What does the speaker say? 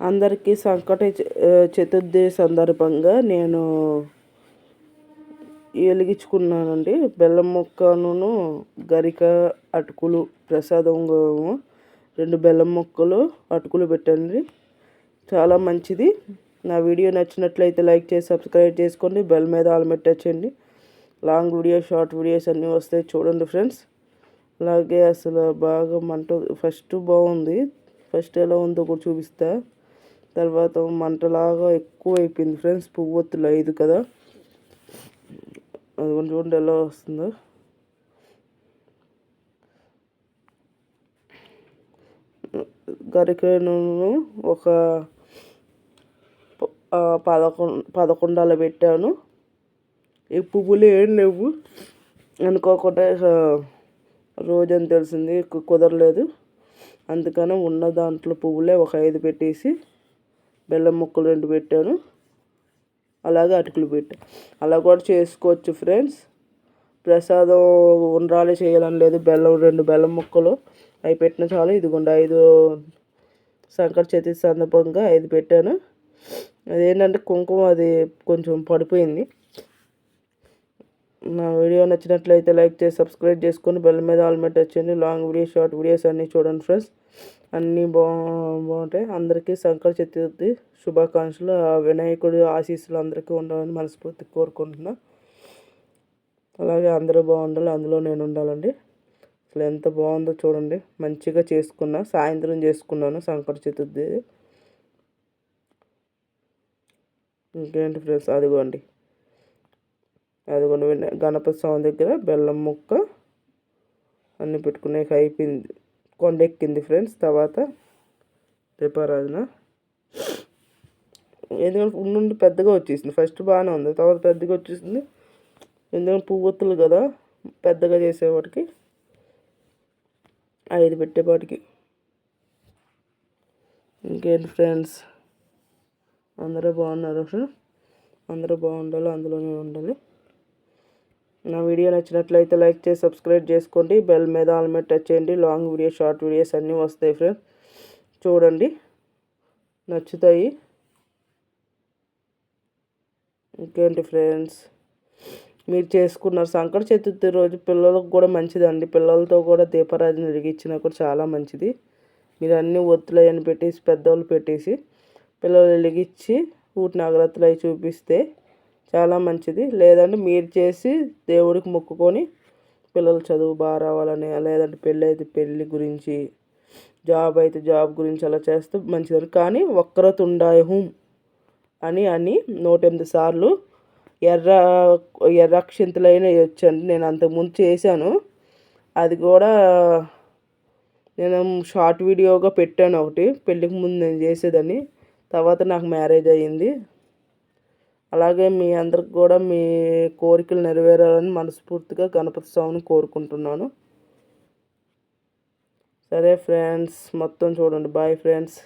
అందరికీ సంకట చ- చతుర్థి సందర్భంగా నేను వెలిగించుకున్నానండి. బెల్లం ముక్కను గరిక అటుకులు ప్రసాదం రెండు బెల్లం ముక్కలు అటుకులు పెట్టండి. చాలా మంచిది. నా వీడియో నచ్చినట్లయితే లైక్ చేసి సబ్స్క్రైబ్ చేసుకోండి. బెల్ మీద all long video short videos అన్నీ వస్తాయి చూడండి ఫ్రెండ్స్. అలాగే అసలు బాగా మంట ఫస్ట్ బాగుంది. ఫస్ట్ ఎలా ఉందో కూడా చూపిస్తా. తర్వాత మంటలాగా ఎక్కువ అయిపోయింది ఫ్రెండ్స్ పువ్వొత్తులు ఐదు కదా? అది కొంచెం చూడండి ఎలా వస్తుందో? గరికను ఒక పదకొండు పదకొండాల పెట్టాను. ఈ పువ్వులు ఏం లేవు. అనుకోకుండా రోజు రోజని తెలిసింది కుదరలేదు. అందుకని ఉన్న దాంట్లో పువ్వులే ఒక ఐదు పెట్టేసి బెల్లం ముక్కలు రెండు పెట్టాను. అలాగే అటుకులు పెట్టాను అలా కూడా చేసుకోవచ్చు ఫ్రెండ్స్. ప్రసాదం ఉండాలి చేయాలని లేదు. బెల్లం రెండు బెల్లం ముక్కలు అవి పెట్టిన చాలు. ఇదిగోండి ఐదు సంకట చతుర్థి సందర్భంగా ఐదు పెట్టాను. అదేంటంటే కుంకుమ అది కొంచెం పడిపోయింది. నా వీడియో నచ్చినట్లయితే లైక్ చేసి సబ్స్క్రైబ్ చేసుకొని బెల్ మీద ఆల్మెంట్ వచ్చింది. లాంగ్ వీడియో షార్ట్ వీడియోస్ అన్నీ చూడండి ఫ్రెండ్స్. అన్నీ బా బాగుంటాయి. అందరికీ సంకట చతుర్థి శుభాకాంక్షలు. ఆ వినాయకుడి ఆశీస్సులు అందరికీ ఉండాలని మనస్ఫూర్తి కోరుకుంటున్నా. అలాగే అందరూ బాగుండాలి. అందులో నేను ఉండాలండి. అసలు ఎంత బాగుందో చూడండి. మంచిగా చేసుకున్నా. సాయంత్రం చేసుకున్నాను సంకట చతుర్థి. ఇంకేంటి ఫ్రెండ్స్? అదిగోండి. అదిగోండి గణపతి స్వామి దగ్గర బెల్లం ముక్క అన్నీ పెట్టుకునే అయిపోయింది. కొండెక్కింది ఫ్రెండ్స్ తర్వాత దీపారాధన. ఎందుకంటే ఉండి పెద్దగా వచ్చేసింది. ఫస్ట్ బాగానే ఉంది. తర్వాత పెద్దగా వచ్చేసింది. ఎందుకంటే పువ్వొత్తులు కదా పెద్దగా చేసేవాటికి ఐదు పెట్టేపాటికి. ఇంకేంటి ఫ్రెండ్స్? అందరూ బాగున్నారు. అందరూ బాగుండాలి. అందులోనే ఉండాలి. నా వీడియో నచ్చినట్లయితే లైక్ చేసి సబ్స్క్రైబ్ చేసుకోండి. బెల్ మీద ఆల్ మీద టచ్ చేయండి. లాంగ్ వీడియో షార్ట్ వీడియోస్ అన్నీ వస్తాయి ఫ్రెండ్స్. చూడండి. నచ్చుతాయి. ఇంకేంటి ఫ్రెండ్స్? మీరు చేసుకున్నారు సంకట చతుర్థి రోజు పిల్లలకు కూడా మంచిదండి. పిల్లలతో కూడా దీపారాధన వెలిగించినా కూడా చాలా మంచిది. మీరు అన్నీ ఒత్తులు పెట్టేసి పెద్దవాళ్ళు పెట్టేసి పిల్లలు వెలిగించి ఊటి నగరత్తులు అవి చూపిస్తే చాలా మంచిది. లేదంటే మీరు చేసి దేవుడికి మొక్కుకొని పిల్లలు చదువు బాగా రావాలని లేదంటే పెళ్ళి అయితే పెళ్ళి గురించి జాబ్ అయితే జాబ్ గురించి అలా చేస్తే మంచిదని. కానీ వక్రతుండాయ హూమ్ అని అని నూట ఎనిమిది సార్లు ఎర్ర ఎర్రక్షింతలైన అక్షింతలైన నేను అంతకుముందు చేశాను. అది కూడా నేను షార్ట్ వీడియోగా పెట్టాను ఒకటి. పెళ్ళికి ముందు నేను చేసేదని తర్వాత నాకు మ్యారేజ్ అయ్యింది. అలాగే మీ అందరికి కూడా మీ కోరికలు నెరవేరాలని మనస్ఫూర్తిగా గణపతి స్వామిని కోరుకుంటున్నాను. సరే ఫ్రెండ్స్ మొత్తం చూడండి. Bye friends